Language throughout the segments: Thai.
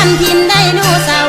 านพินได้ดูสา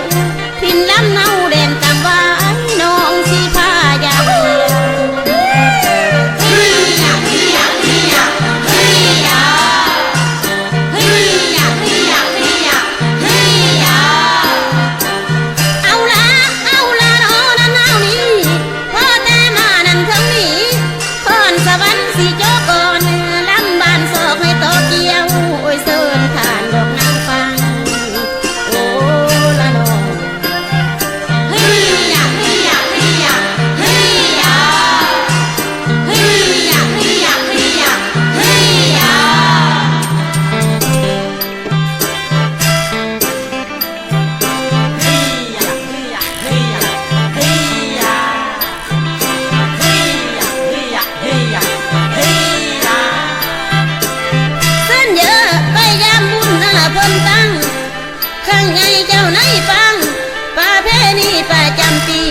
งไงเจ้าไหนฟังป่าเพนีป่าจำปี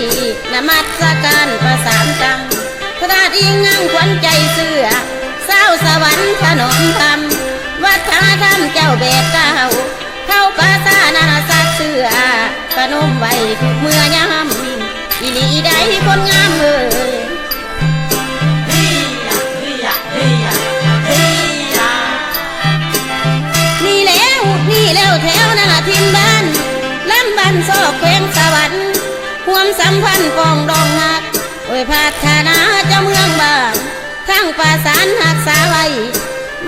นมัสการประสานตังพระธาตุอิงงังขวัญใจเสือเศร้าสวรรค์ถนนธำรม วัฒนธรรมเจ้าเบกเก้าเข้าป่าซานาซักเสือประนมไว้เมื่อยามอีนีได้คนงามเอ่ย นโซกเควงสวรรค์ความสัมพันธ์ปองดองหักโอ้ยพาธนาเจ้าเมืองบ้างทั้งประสานหักษาไว้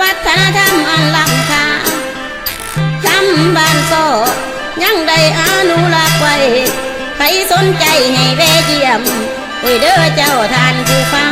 วัฒนธรรมอันล้ำค่าจำบ้านโซยังได้อนุรักไว้ใครสนใจให้แวะเยี่ยมโอ้ยเด้อเจ้าทานผู้ฟัง